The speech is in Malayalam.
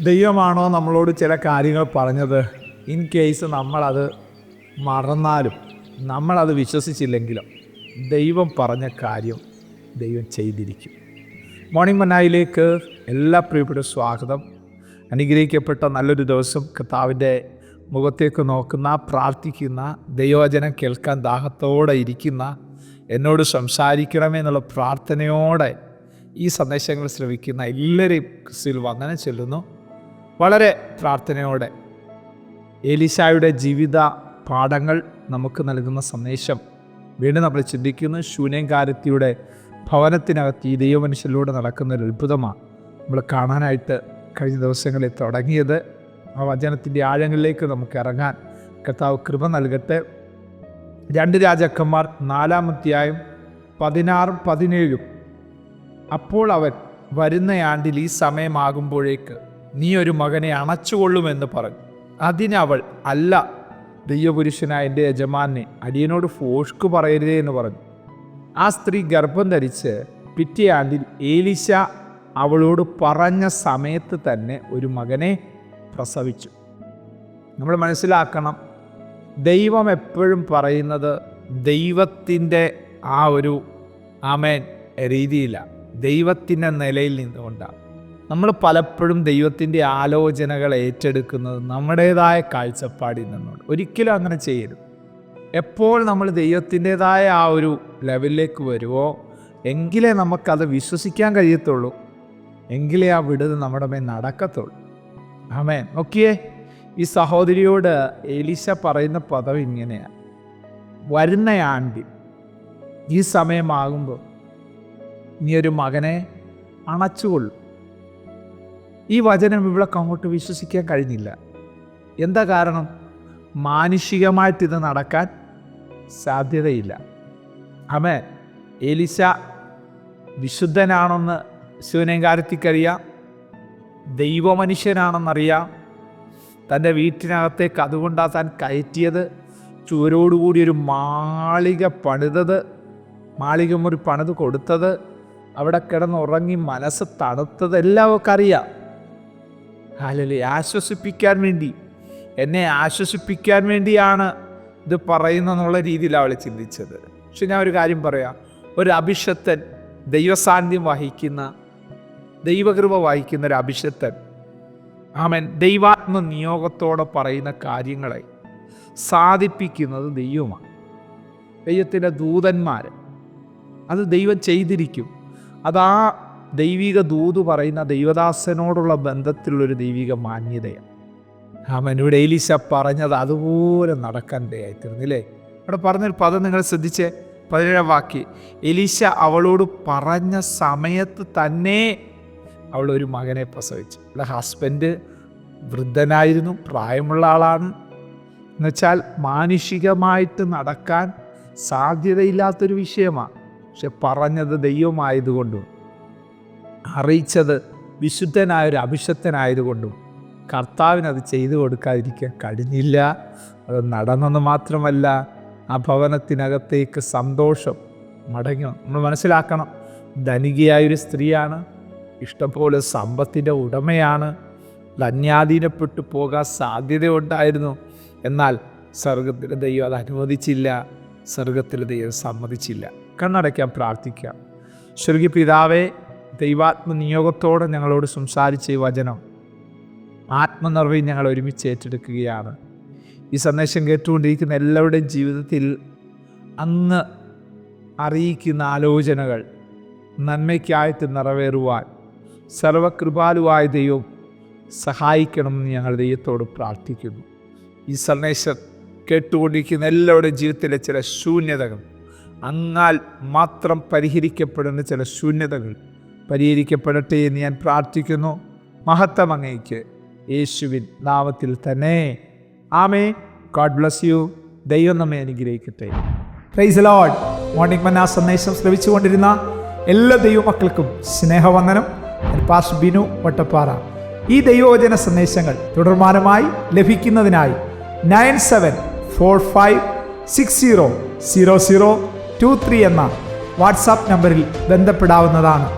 ദൈവമാണോ നമ്മളോട് ചില കാര്യങ്ങൾ പറഞ്ഞത്? ഇൻ കേസ് നമ്മളത് മറന്നാലും നമ്മളത് വിശ്വസിച്ചില്ലെങ്കിലും ദൈവം പറഞ്ഞ കാര്യം ദൈവം ചെയ്തിരിക്കും. മോർണിംഗ് മന്നായിലേക്ക് എല്ലാ പ്രിയപ്പെട്ട സ്വാഗതം. അനുഗ്രഹിക്കപ്പെട്ട നല്ലൊരു ദിവസം കർത്താവിന്റെ മുഖത്തേക്ക് നോക്കുന്ന പ്രാർത്ഥിക്കുന്ന ദൈവവചനം കേൾക്കാൻ ദാഹത്തോടെ ഇരിക്കുന്ന എന്നോട് സംസാരിക്കണമേ എന്നുള്ള പ്രാർത്ഥനയോടെ ഈ സന്ദേശങ്ങൾ ശ്രവിക്കുന്ന എല്ലാവരെയും ക്രിസ്തുവിൽ വന്ദനം ചെല്ലുന്നു. വളരെ പ്രാർത്ഥനയോടെ. എലിശായുടെ ജീവിത പാഠങ്ങൾ നമുക്ക് നൽകുന്ന സന്ദേശം വീണ്ടും നമ്മൾ ചിന്തിക്കുന്നു. ശൂന്യങ്കാരത്തിയുടെ ഭവനത്തിനകത്ത് ഈ ദൈവമനുഷ്യനിലൂടെ നടക്കുന്ന ഒരു അത്ഭുതമാണ് നമ്മൾ കാണാനായിട്ട് കഴിഞ്ഞ ദിവസങ്ങളിൽ തുടങ്ങിയത്. ആ വചനത്തിന്റെ ആഴങ്ങളിലേക്ക് നമുക്ക് ഇറങ്ങാൻ കർത്താവ് കൃപ നൽകട്ടെ. രണ്ട് രാജാക്കന്മാർ നാലാമത്തെയായും പതിനാറും പതിനേഴും. അപ്പോൾ അവൻ വരുന്ന ആണ്ടിൽ ഈ സമയമാകുമ്പോഴേക്ക് നീ ഒരു മകനെ അണച്ചുകൊള്ളുമെന്ന് പറഞ്ഞു. അതിനവൾ അല്ല ദൈവപുരുഷനായ എന്റെ യജമാനെ അടിയനോട് ഫോഷ്ക്ക് പറയരുതേ എന്ന് പറഞ്ഞു. ആ സ്ത്രീ ഗർഭം ധരിച്ച് പിറ്റേ ആണ്ടിൽ ഏലിശ അവളോട് പറഞ്ഞ സമയത്ത് തന്നെ ഒരു മകനെ പ്രസവിച്ചു. നമ്മൾ മനസ്സിലാക്കണം ദൈവം എപ്പോഴും പറയുന്നത് ദൈവത്തിന്റെ ആ ഒരു ആമേൻ രീതിയിലാണ് ദൈവത്തിന്റെ നിലയിൽ നിന്നുകൊണ്ടാണ്. നമ്മൾ പലപ്പോഴും ദൈവത്തിന്റെ ആലോചനകൾ ഏറ്റെടുക്കുന്നത് നമ്മുടേതായ കാഴ്ചപ്പാടിൽ നിന്നുണ്ട്. ഒരിക്കലും അങ്ങനെ ചെയ്യരുത്. എപ്പോൾ നമ്മൾ ദൈവത്തിന്റെതായ ആ ഒരു ലെവലിലേക്ക് വരുമോ എങ്കിലേ നമുക്കത് വിശ്വസിക്കാൻ കഴിയത്തുള്ളൂ. എങ്കിലേ ആ വിടുത് നമ്മുടെ മേൽ നടക്കത്തുള്ളൂ. ആമേൻ. നോക്കിയേ ഈ സഹോദരിയോട് എലിശ പറയുന്ന പദം ഇങ്ങനെയാണ്. വരുന്ന ആണ്ടി ഈ സമയമാകുമ്പോൾ നീ ഒരു മകനെ അണച്ചുകൊള്ളും. ഈ വചനം ഇവൾക്ക് അങ്ങോട്ട് വിശ്വസിക്കാൻ കഴിഞ്ഞില്ല. എന്താ കാരണം? മാനുഷികമായിട്ട് ഇത് നടക്കാൻ സാധ്യതയില്ല. അമേ എലിസ വിശുദ്ധനാണെന്ന് ശിവനങ്കാരത്തിക്കറിയാം ദൈവമനുഷ്യനാണെന്നറിയാം. തന്റെ വീട്ടിനകത്തേക്ക് അതുകൊണ്ടാണ് താൻ കയറ്റിയത്. ചുവരോടുകൂടി ഒരു മാളിക പണിതത്. മാളിക പണിത് കൊടുത്തത്. അവിടെ കിടന്ന് ഉറങ്ങി മനസ്സ് തണുത്തത്. എല്ലാവർക്കും അറിയാം. അല്ലല്ലേ ആശ്വസിപ്പിക്കാൻ വേണ്ടി. എന്നെ ആശ്വസിപ്പിക്കാൻ വേണ്ടിയാണ് ഇത് പറയുന്നെന്നുള്ള രീതിയിൽ അവൾ ചിന്തിച്ചത്. പക്ഷെ ഞാൻ ഒരു കാര്യം പറയാം. ഒരു അഭിഷത്തൻ ദൈവസാന്നിധ്യം വഹിക്കുന്ന ദൈവകൃപ വഹിക്കുന്ന ഒരു അഭിഷത്തൻ ആമൻ ദൈവാത്മ നിയോഗത്തോടെ പറയുന്ന കാര്യങ്ങളെ സാധിപ്പിക്കുന്നത് ദൈവമാണ്. ദൈവത്തിന്റെ ദൂതന്മാർ അത് ദൈവം ചെയ്തിരിക്കും. അതാ ദൈവിക ദൂത് പറയുന്ന ദൈവദാസനോടുള്ള ബന്ധത്തിലുള്ളൊരു ദൈവിക മാന്യതയാണ്. അവനിവിടെ എലിശ പറഞ്ഞത് അതുപോലെ നടക്കാൻ ഇടയായിത്തീർന്നില്ലേ അവിടെ പറഞ്ഞൊരു പദം നിങ്ങൾ ശ്രദ്ധിച്ചേ? പതിനേഴാം വാക്ക് എലിശ അവളോട് പറഞ്ഞ സമയത്ത് തന്നെ അവൾ ഒരു മകനെ പ്രസവിച്ചു. അവളുടെ ഹസ്ബൻഡ് വൃദ്ധനായിരുന്നു പ്രായമുള്ള ആളാണ്. എന്നുവെച്ചാൽ മാനുഷികമായിട്ട് നടക്കാൻ സാധ്യതയില്ലാത്തൊരു വിഷയമാണ്. പക്ഷെ പറഞ്ഞത് ദൈവമായതുകൊണ്ടും അറിയിച്ചത് വിശുദ്ധനായ ഒരു അഭിഷക്തനായതുകൊണ്ടും കർത്താവിന് അത് ചെയ്തു കൊടുക്കാതിരിക്കാൻ കഴിഞ്ഞില്ല. അത് നടന്നെന്ന് മാത്രമല്ല ആ ഭവനത്തിനകത്തേക്ക് സന്തോഷം മടങ്ങി നമ്മൾ മനസ്സിലാക്കണം ധനികയായൊരു സ്ത്രീയാണ് ഇഷ്ടംപോലെ സമ്പത്തിന്റെ ഉടമയാണ് അന്യാധീനപ്പെട്ടു പോകാൻ സാധ്യതയുണ്ടായിരുന്നു. എന്നാൽ സ്വർഗത്തിലെ ദൈവം അത് അനുവദിച്ചില്ല സ്വർഗത്തിലെ ദൈവം സമ്മതിച്ചില്ല. കണ്ണടയ്ക്കാൻ പ്രാർത്ഥിക്കാം. സ്വർഗി പിതാവേ ദൈവാത്മ നിയോഗത്തോടെ ഞങ്ങളോട് സംസാരിച്ച ഈ വചനം ആത്മനിർവയും ഞങ്ങൾ ഒരുമിച്ച് ഏറ്റെടുക്കുകയാണ്. ഈ സന്ദേശം കേട്ടുകൊണ്ടിരിക്കുന്ന എല്ലാവരുടെയും ജീവിതത്തിൽ അന്ന് അറിയിക്കുന്ന ആലോചനകൾ നന്മയ്ക്കായിട്ട് നിറവേറുവാൻ സർവകൃപാലുവായ ദൈവം സഹായിക്കണമെന്ന് ഞങ്ങൾ ദൈവത്തോട് പ്രാർത്ഥിക്കുന്നു. ഈ സന്ദേശം കേട്ടുകൊണ്ടിരിക്കുന്ന എല്ലാവരുടെയും ജീവിതത്തിലെ ചില ശൂന്യതകൾ അങ്ങാൽ മാത്രം പരിഹരിക്കപ്പെടുന്ന ചില ശൂന്യതകൾ പരിഹരിക്കപ്പെടട്ടെ എന്ന് ഞാൻ പ്രാർത്ഥിക്കുന്നു. മഹത്വം അങ്ങയ്ക്ക് യേശുവിൻ നാമത്തിൽ തന്നെ. ആമേ ഗോഡ് ബ്ലസ് യു ദൈവം നമ്മെ അനുഗ്രഹിക്കട്ടെ. പ്രൈസ് ലോഡ് മോർണിംഗ് മന്ന സന്ദേശം ശ്രവിച്ചുകൊണ്ടിരുന്ന എല്ലാ ദൈവമക്കൾക്കും സ്നേഹവന്ദനം. പാസ് ബിനു വട്ടപ്പാറ. ഈ ദൈവവചന സന്ദേശങ്ങൾ തുടർമാനമായി ലഭിക്കുന്നതിനായി nine seven four five six zero zero zero two three എന്ന വാട്സാപ്പ് നമ്പറിൽ ബന്ധപ്പെടാവുന്നതാണ്.